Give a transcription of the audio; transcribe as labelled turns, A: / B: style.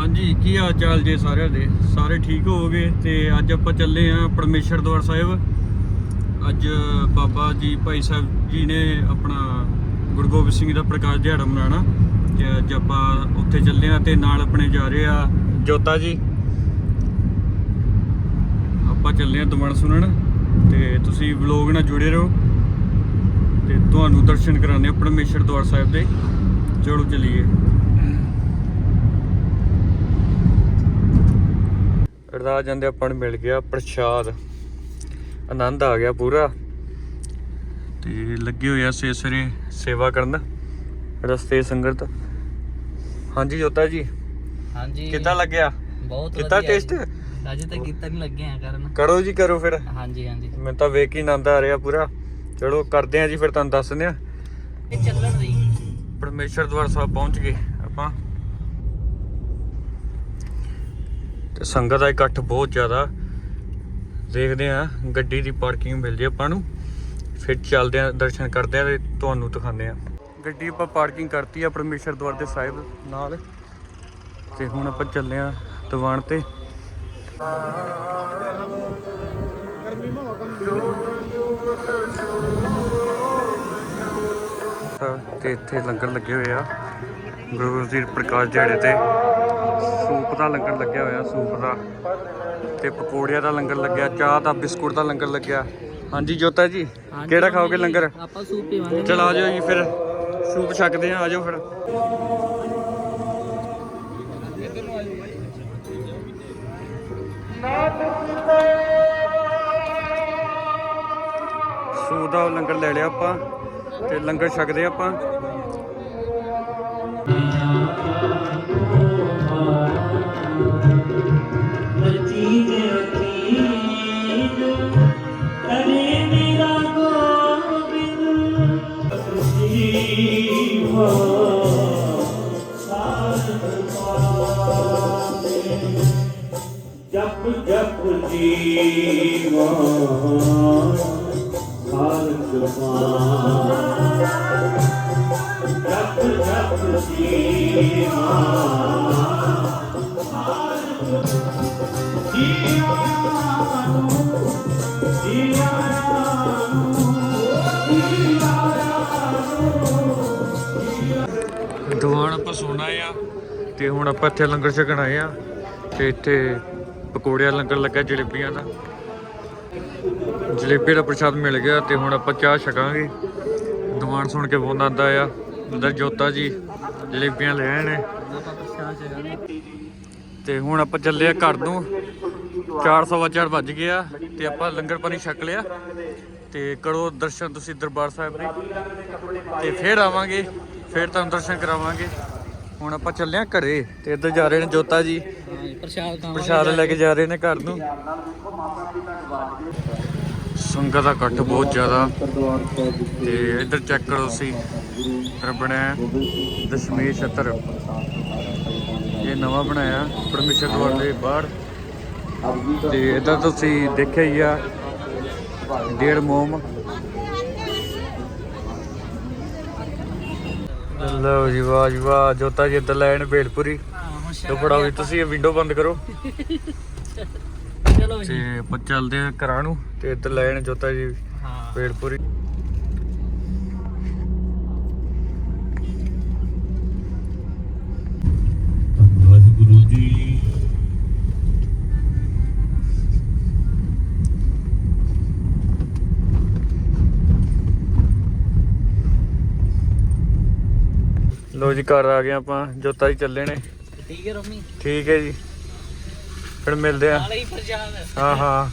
A: ਹਾਂਜੀ, ਕੀ ਹਾਲ ਚਾਲ ਜੇ ਸਾਰਿਆਂ ਦੇ? ਸਾਰੇ ਠੀਕ ਹੋਵੋਗੇ? ਤੇ ਅੱਜ ਆਪਾਂ ਚੱਲੇ ਆਂ ਪਰਮੇਸ਼ਰ ਦਵਾਰ ਸਾਹਿਬ। ਅੱਜ ਬਾਬਾ ਜੀ ਭਾਈ ਸਾਹਿਬ ਜੀ ਨੇ ਆਪਣਾ ਗੁਰੂ ਗੋਬਿੰਦ ਸਿੰਘ ਦਾ ਪ੍ਰਕਾਸ਼ ਦਿਹਾੜਾ ਮਨਾਉਣਾ। ਤੇ ਅੱਜ ਆਪਾਂ ਉੱਥੇ ਚੱਲੇ ਆਂ ਤੇ ਨਾਲ ਆਪਣੇ ਜਾ ਰਹੇ ਆ ਜੋਤਾ ਜੀ। ਆਪਾਂ ਚੱਲੇ ਆਂ ਦਮਨ ਸੁਣਨ। ਤੇ ਤੁਸੀਂ ਵਲੌਗ ਨਾਲ ਜੁੜੇ ਰਹੋ। ਤੇ ਤੁਹਾਨੂੰ ਦਰਸ਼ਨ ਕਰਾਣੇ ਆ ਪਰਮੇਸ਼ਰ ਦਵਾਰ ਸਾਹਿਬ ਦੇ। ਚਲੋ ਚਲੀਏ। ਅਰਦਾਸ ਜਾਂਦੇ ਆਪਾਂ ਨੂੰ ਮਿਲ ਗਿਆ ਪ੍ਰਸ਼ਾਦ। ਆਨੰਦ ਆ ਗਿਆ ਪੂਰਾ। ਤੇ ਲੱਗੇ ਹੋਏ ਆ ਸੇ ਸਰੇ ਸੇਵਾ ਕਰਨ ਰਸਤੇ ਸੰਗਤ। ਹਾਂਜੀ ਜੋਤਾ ਜੀ
B: ਹਾਂਜੀ।
A: ਕਿੱਦਾਂ ਲੱਗਿਆ?
B: ਬਹੁਤ
A: ਕਿੱਦਾਂ ਟੇਸਟ।
B: ਅਜੇ ਤੱਕ ਕੀਤਾ ਨਹੀਂ ਲੱਗੇ ਆ ਕਰਨ।
A: ਕਰੋ ਜੀ ਕਰੋ ਫਿਰ।
B: ਹਾਂਜੀ ਹਾਂਜੀ।
A: ਮੈਨੂੰ ਤਾਂ ਵੇਖ ਹੀ ਆਨੰਦ ਆ ਰਿਹਾ ਪੂਰਾ। ਚਲੋ ਕਰਦੇ ਆ ਜੀ ਫਿਰ ਤੁਹਾਨੂੰ ਦੱਸਦੇ ਆ।
B: ਇਹ ਚੱਲਣ ਦੀ।
A: ਪਰਮੇਸ਼ਰ ਦਵਾਰ ਸਾਹਿਬ ਪਹੁੰਚ ਗਏ ਆਪਾਂ। ਤੇ ਸੰਗਤ ਦਾ ਇਕੱਠ ਬਹੁਤ ਜ਼ਿਆਦਾ। ਦੇਖਦੇ ਆ ਗੱਡੀ ਦੀ ਪਾਰਕਿੰਗ ਮਿਲ ਜੇ ਆਪਾਂ ਨੂੰ। ਫਿਰ ਚੱਲਦੇ ਆ ਦਰਸ਼ਨ ਕਰਦੇ ਆ ਤੇ ਤੁਹਾਨੂੰ ਦਿਖਾਉਂਦੇ ਆ ਗੱਡੀ ਆਪਾਂ ਪਾਰਕਿੰਗ ਕਰਤੀ ਆ ਪਰਮੇਸ਼ਰ ਦਵਾਰ ਦੇ ਸਾਹਿਬ ਨਾਲ। ਤੇ ਹੁਣ ਆਪਾਂ ਚੱਲੇ ਆ ਦੀਵਾਨ ਤੇ। ਤੇ ਇੱਥੇ ਲੰਗਰ ਲੱਗੇ ਹੋਏ ਆ। ਗੁਰੂ ਜੀ ਪ੍ਰਕਾਸ਼ ਦਿਹਾੜੇ ਤੇ। ਸੂਪ ਦਾ ਲੰਗਰ ਲੱਗਿਆ ਹੋਇਆ ਸੂਪ ਦਾ। ਤੇ ਪਕੌੜਿਆਂ ਦਾ ਲੰਗਰ ਲੱਗਿਆ ਚਾਹ ਦਾ ਬਿਸਕੁਟ ਦਾ ਲੰਗਰ ਲੱਗਿਆ। ਹਾਂਜੀ ਜੋਤਾ ਜੀ ਕਿਹੜਾ ਖਾਓਗੇ ਲੰਗਰ?
B: ਆਪਾਂ ਸੂਪ ਪੀਵਾਂਗੇ।
A: ਚਲ ਆ ਜਾਓ ਜੀ ਫਿਰ ਸੂਪ ਛਕਦੇ ਆ ਆ ਜਾਓ ਫਿਰ। ਸੂਪ ਦਾ ਲੰਗਰ ਲੈ ਲਿਆ ਆਪਾਂ ਤੇ ਲੰਗਰ ਛਕਦੇ ਆਪਾਂ।
C: ਜਪ ਜਪ ਜੀਵਾ ਖਾਲਕ ਪਾਨ ਜਪ ਜਪ ਜੀਵਾ
A: ਦੀਵਾਨ ਆਪਾਂ ਸੋਣਾ ਆ ਤੇ ਹੁਣ ਆਪਾਂ ਇੱਥੇ ਲੰਗਰ ਛਕਣ ਆਏ ਆ ਤੇ ਇੱਥੇ ਪਕੌੜਿਆਂ ਲੰਗਰ ਲੱਗਾ ਜਲੇਬੀਆਂ ਦਾ। ਜਲੇਬੀ ਦਾ ਪ੍ਰਸ਼ਾਦ ਮਿਲ ਗਿਆ ਤੇ ਹੁਣ ਆਪਾਂ ਚਾਹ ਛਕਾਂਗੇ। ਦੀਵਾਨ ਸੁਣ ਕੇ ਬਹੁਤ ਆਉਂਦਾ ਆ ਉਧਰ ਜੋਤਾ ਜੀ ਜਲੇਬੀਆਂ ਲੈ ਨੇ। ਤੇ ਹੁਣ ਆਪਾਂ ਚੱਲੇ ਆ ਘਰ ਨੂੰ। 4:15 ਵੱਜ ਗਿਆ ਆ ਤੇ ਆਪਾਂ ਲੰਗਰ ਪਾਣੀ ਛਕ ਲਿਆ। ਤੇ ਕਰੋ ਦਰਸ਼ਨ ਤੁਸੀਂ ਦਰਬਾਰ ਸਾਹਿਬ ਦੇ। ਤੇ ਫੇਰ ਆਵਾਂਗੇ, ਫੇਰ ਤੁਹਾਨੂੰ ਦਰਸ਼ਨ ਕਰਾਵਾਂਗੇ। ਹੁਣ ਆਪਾਂ ਚੱਲੇ ਆ ਘਰੇ। ਤੇ ਇੱਧਰ ਜਾ ਰਹੇ ਨੇ ਜੋਤਾ ਜੀ।
B: ਪ੍ਰਸ਼ਾਦ
A: ਪ੍ਰਸ਼ਾਦ ਲੈ ਕੇ ਜਾ ਰਹੇ ਨੇ ਘਰ ਨੂੰ। ਸੰਗਤ ਦਾ ਇਕੱਠ ਬਹੁਤ ਜ਼ਿਆਦਾ। ਤੇ ਇੱਧਰ ਚੈੱਕ ਕਰੋ ਤੁਸੀਂ। ਫਿਰ ਬਣਿਆ ਦਸ਼ਮੇਸ਼ ਛਤਰ। ਇਹ ਨਵਾਂ ਬਣਾਇਆ ਪਰਮੇਸ਼ਰ ਦਵਾਰ ਦੇ ਬਾਹਰ। ਤੇ ਇੱਧਰ ਤੁਸੀਂ ਦੇਖਿਆ ਹੀ ਆ ਡੇਢ ਮੋਮ। ਲਓ ਜੀ ਵਾਹ ਜੀ ਵਾਹ ਜੋਤਾ ਜੀ ਇੱਧਰ ਲੈਣ ਭੇੜਪੁਰੀ ਤੇ ਬੜਾ ਵੀ ਤੁਸੀਂ ਇਹ ਵਿੰਡੋ ਬੰਦ ਕਰੋ।
B: ਚਲੋ ਜੀ।
A: ਤੇ ਆਪਾਂ ਚੱਲਦੇ ਆ ਘਰਾਂ ਨੂੰ ਤੇ ਇੱਧਰ ਲੈਣ ਜੋਤਾ ਜੀ
B: ਹਾਂ।
A: ਭੇੜਪੁਰੀ
C: ਵਾਹਿਗੁਰੂ ਜੀ
A: ਲੋ ਜੀ ਘਰ ਆ ਗਏ ਆਪਾਂ ਜੋਤਾ ਜੀ ਚੱਲੇ ਨੇ।
B: ਠੀਕ ਹੈ ਰੋਮੀ?
A: ਠੀਕ ਹੈ ਜੀ। ਫਿਰ ਮਿਲਦੇ ਆ।
B: ਨਾਲ ਹੀ
A: ਹਾਂ ਹਾਂ।